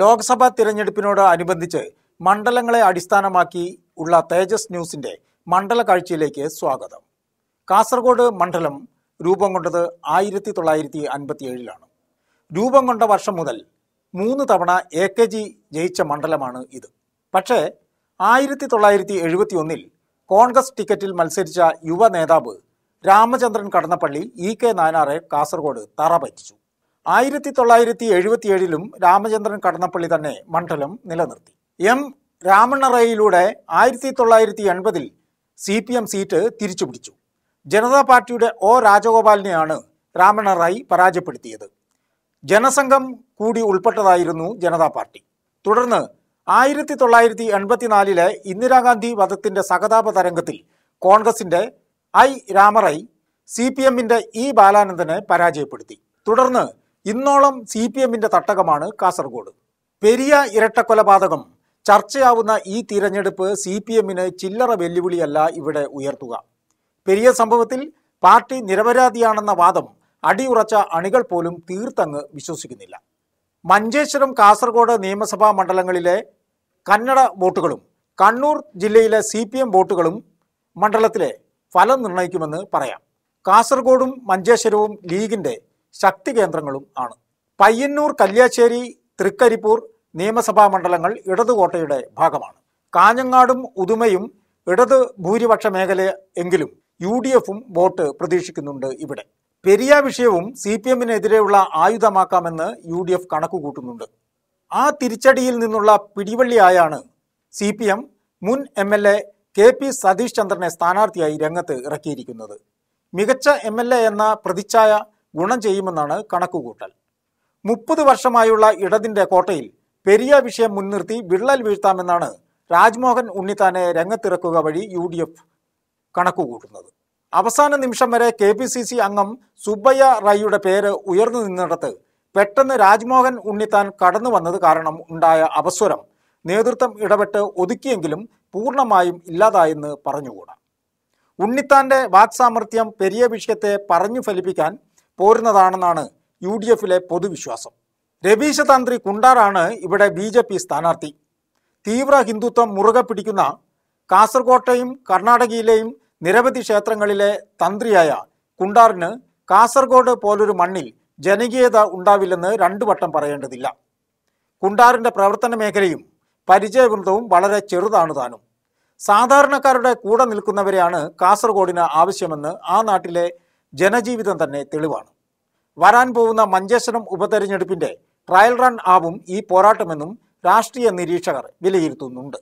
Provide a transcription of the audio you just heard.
ലോക്സഭാ തിരഞ്ഞെടുപ്പിനോട് അനുബന്ധിച്ച് മണ്ഡലങ്ങളെ അടിസ്ഥാനമാക്കി ഉള്ള തേജസ് ന്യൂസിന്റെ മണ്ഡല കാഴ്ചയിലേക്ക് സ്വാഗതം. കാസർഗോഡ് മണ്ഡലം രൂപം കൊണ്ടത് ആയിരത്തി തൊള്ളായിരത്തി അൻപത്തി ഏഴിലാണ് രൂപം കൊണ്ട വർഷം മുതൽ മൂന്ന് തവണ എ കെ ജി ജയിച്ച മണ്ഡലമാണ് ഇത്. പക്ഷേ ആയിരത്തി തൊള്ളായിരത്തി എഴുപത്തി ഒന്നിൽ കോൺഗ്രസ് ടിക്കറ്റിൽ മത്സരിച്ച യുവ നേതാവ് രാമചന്ദ്രൻ കടന്നപ്പള്ളി ഇ കെ നാനാറെ കാസർഗോഡ് തറ പറ്റിച്ചു. ആയിരത്തി തൊള്ളായിരത്തി എഴുപത്തിയേഴിലും രാമചന്ദ്രൻ കടന്നപ്പള്ളി തന്നെ മണ്ഡലം നിലനിർത്തി. എം രാമണ്ണറയിലൂടെ ആയിരത്തി തൊള്ളായിരത്തി എൺപതിൽ സി പി എം സീറ്റ് തിരിച്ചുപിടിച്ചു. ജനതാ പാർട്ടിയുടെ ഒ രാജഗോപാലിനെയാണ് രാമണ്ണറായി പരാജയപ്പെടുത്തിയത്. ജനസംഘം കൂടി ഉൾപ്പെട്ടതായിരുന്നു ജനതാ പാർട്ടി. തുടർന്ന് ആയിരത്തി തൊള്ളായിരത്തി എൺപത്തിനാലിലെ ഇന്ദിരാഗാന്ധി വധത്തിന്റെ സഹതാപ തരംഗത്തിൽ കോൺഗ്രസിന്റെ ഐ രാമറൈ സി പി എമ്മിന്റെ ഇ ബാലാനന്ദനെ പരാജയപ്പെടുത്തി. തുടർന്ന് ഇന്നോളം സി പി എമ്മിന്റെ തട്ടകമാണ് കാസർഗോഡ്. പെരിയ ഇരട്ടക്കൊലപാതകം. ചർച്ചയാവുന്ന ഈ തിരഞ്ഞെടുപ്പ് സി പി എമ്മിന് ചില്ലറ വെല്ലുവിളിയല്ല ഇവിടെ ഉയർത്തുക. പെരിയ സംഭവത്തിൽ പാർട്ടി നിരപരാധിയാണെന്ന വാദം അടിയുറച്ച അണികൾ പോലും തീർത്തങ്ങ് വിശ്വസിക്കുന്നില്ല. മഞ്ചേശ്വരം കാസർഗോഡ് നിയമസഭാ മണ്ഡലങ്ങളിലെ കന്നഡ വോട്ടുകളും കണ്ണൂർ ജില്ലയിലെ സി പി എം വോട്ടുകളും മണ്ഡലത്തിലെ ഫലം നിർണയിക്കുമെന്ന് പറയാം. കാസർഗോഡും മഞ്ചേശ്വരവും ലീഗിന്റെ ശക്തി കേന്ദ്രങ്ങളും ആണ്. പയ്യന്നൂർ കല്യാശ്ശേരി തൃക്കരിപ്പൂർ നിയമസഭാ മണ്ഡലങ്ങൾ ഇടതുകോട്ടയുടെ ഭാഗമാണ്. കാഞ്ഞങ്ങാടും ഉദുമയും ഇടത് ഭൂരിപക്ഷ മേഖല എങ്കിലും യു ഡി എഫും വോട്ട് പ്രതീക്ഷിക്കുന്നുണ്ട് ഇവിടെ. പെരിയ വിഷയവും സി പി എമ്മിനെതിരെയുള്ള ആയുധമാക്കാമെന്ന് യു ഡി എഫ് കണക്കുകൂട്ടുന്നുണ്ട്. ആ തിരിച്ചടിയിൽ നിന്നുള്ള പിടിവള്ളിയായാണ് സി പി എം മുൻ M L A K P Satheesh ചന്ദ്രനെ സ്ഥാനാർത്ഥിയായി രംഗത്ത് ഇറക്കിയിരിക്കുന്നത്. മികച്ച എം എൽ എ എന്ന പ്രതിച്ഛായ ഗുണം ചെയ്യുമെന്നാണ് കണക്കുകൂട്ടൽ. മുപ്പത് വർഷമായുള്ള ഇടതിന്റെ കോട്ടയിൽ പെരിയ വിഷയം മുൻനിർത്തി വിള്ളൽ വീഴ്ത്താമെന്നാണ് രാജ്മോഹൻ ഉണ്ണിത്താനെ രംഗത്തിറക്കുക വഴി യു ഡി എഫ് കണക്കുകൂട്ടുന്നത്. അവസാന നിമിഷം വരെ കെ പി സി സി അംഗം സുബ്ബയ്യ റായിയുടെ പേര് ഉയർന്നു നിന്നിടത്ത് പെട്ടെന്ന് രാജ്മോഹൻ ഉണ്ണിത്താൻ കടന്നു വന്നത് കാരണം ഉണ്ടായ അപസ്വരം നേതൃത്വം ഇടപെട്ട് ഒതുക്കിയെങ്കിലും പൂർണമായും ഇല്ലാതായെന്ന് പറഞ്ഞുകൂടാ. ഉണ്ണിത്താന്റെ വാക്സാമർത്ഥ്യം പെരിയ വിഷയത്തെ പറഞ്ഞു ഫലിപ്പിക്കാൻ പോരുന്നതാണെന്നാണ് യു ഡി എഫിലെ പൊതുവിശ്വാസം. രവീശ തന്ത്രി കുണ്ടാറാണ് ഇവിടെ ബി ജെ പി സ്ഥാനാർത്ഥി. തീവ്ര ഹിന്ദുത്വം മുറുകെ പിടിക്കുന്ന കാസർകോട്ടെയും കർണാടകയിലെയും നിരവധി ക്ഷേത്രങ്ങളിലെ തന്ത്രിയായ കുണ്ടാറിന് കാസർഗോഡ് പോലൊരു മണ്ണിൽ ജനകീയത ഉണ്ടാവില്ലെന്ന് രണ്ടു വട്ടം പറയേണ്ടതില്ല. കുണ്ടാറിന്റെ പ്രവർത്തന മേഖലയും പരിചയവൃന്ദവും വളരെ ചെറുതാണ് താനും. സാധാരണക്കാരുടെ കൂടെ നിൽക്കുന്നവരെയാണ് കാസർഗോഡിന് ആവശ്യമെന്ന് ആ നാട്ടിലെ ജനജീവിതം തന്നെ തെളിവാണ്. വരാൻ പോകുന്ന മഞ്ചേശ്വരം ഉപതെരഞ്ഞെടുപ്പിന്റെ ട്രയൽ റൺ ആവും ഈ പോരാട്ടമെന്നും രാഷ്ട്രീയ നിരീക്ഷകർ വിലയിരുത്തുന്നുണ്ട്.